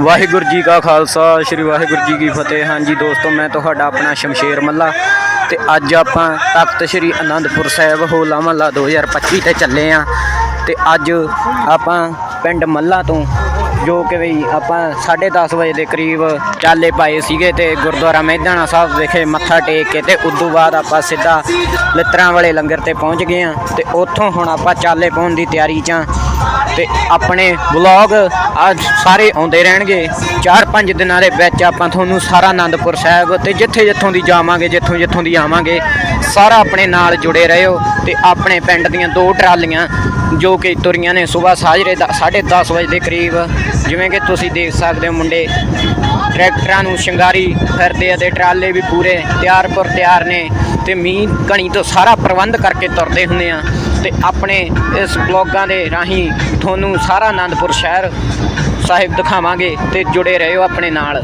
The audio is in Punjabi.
ਵਾਹਿਗੁਰੂ ਜੀ ਕਾ ਖਾਲਸਾ, ਸ੍ਰੀ ਵਾਹਿਗੁਰੂ ਜੀ ਕੀ ਫਤਿਹ। ਹਾਂਜੀ ਦੋਸਤੋ, ਮੈਂ ਤੁਹਾਡਾ ਆਪਣਾ ਸ਼ਮਸ਼ੇਰ ਮੱਲਾ ਤੇ ਅੱਜ ਆਪਾਂ ਤਖਤ ਸ੍ਰੀ ਅਨੰਦਪੁਰ ਸਾਹਿਬ ਹੋਲਾ ਮਹੱਲਾ 2025 ਤੇ ਚੱਲੇ ਆ। ਤੇ ਅੱਜ ਆਪਾਂ ਪਿੰਡ ਮੱਲਾ ਤੋਂ, ਜੋ ਕਿ ਵੀ ਆਪਾਂ 10:30 ਵਜੇ ਦੇ ਕਰੀਬ ਚਾਲੇ ਪਾਏ ਸੀਗੇ ਤੇ ਗੁਰਦੁਆਰਾ ਮਹਿਦਾਨਾ ਸਾਹਿਬ ਵਿਖੇ ਮੱਥਾ ਟੇਕ ਕੇ ਤੇ ਉਦੋਂ ਬਾਅਦ ਆਪਾਂ ਸਿੱਧਾ ਲਿੱਤਰਾਂ ਵਾਲੇ ਲੰਗਰ ਤੇ ਪਹੁੰਚ ਗਏ ਆ। ਤੇ ਉੱਥੋਂ ਹੁਣ ਆਪਾਂ ਚਾਲੇ ਪਾਉਣ ਦੀ ਤਿਆਰੀ 'ਚ ਆਂ। ਤੇ ਆਪਣੇ ਵਲੌਗ ਅੱਜ ਸਾਰੇ ਆਉਂਦੇ ਰਹਿਣਗੇ। 4-5 ਦਿਨਾਂ ਦੇ ਵਿੱਚ ਆਪਾਂ ਤੁਹਾਨੂੰ ਸਾਰਾ ਆਨੰਦਪੁਰ ਸਾਹਿਬ ਤੇ ਜਿੱਥੇ ਜਿੱਥੋਂ ਦੀ ਜਾਵਾਂਗੇ, ਜਿੱਥੋਂ ਜਿੱਥੋਂ ਦੀ ਆਵਾਂਗੇ, ਸਾਰਾ ਆਪਣੇ ਨਾਲ ਜੁੜੇ ਰਹਿਓ ਤੇ ਆਪਣੇ ਪਿੰਡ ਦੀਆਂ ਦੋ ਟਰਾਲੀਆਂ ਜੋ ਕਿ ਤੁਰੀਆਂ ਨੇ ਸਵੇਰ ਸਾਜਰੇ ਦਾ 10:30 ਵਜੇ ਦੇ ਕਰੀਬ, ਜਿਵੇਂ ਕਿ ਤੁਸੀਂ ਦੇਖ ਸਕਦੇ ਹੋ ਮੁੰਡੇ, ਟਰੈਕਟਰਾਂ ਨੂੰ ਸ਼ਿੰਗਾਰੀ ਫਿਰਦੇ ਅਤੇ ਟਰਾਲੇ ਵੀ ਪੂਰੇ ਤਿਆਰ ਪਰ ਤਿਆਰ ਨੇ। ਤੇ ਮੀਂਹ ਕਣੀ ਤੋਂ ਸਾਰਾ ਪ੍ਰਬੰਧ ਕਰਕੇ ਤੁਰਦੇ ਹੁੰਦੇ ਆ ਤੇ ਆਪਣੇ ਇਸ ਬਲੌਗਾਂ ਦੇ ਰਾਹੀਂ ਤੁਹਾਨੂੰ ਸਾਰਾ ਆਨੰਦਪੁਰ ਸ਼ਹਿਰ ਸਾਹਿਬ ਦਿਖਾਵਾਂਗੇ ਤੇ ਜੁੜੇ ਰਹੋ ਆਪਣੇ ਨਾਲ।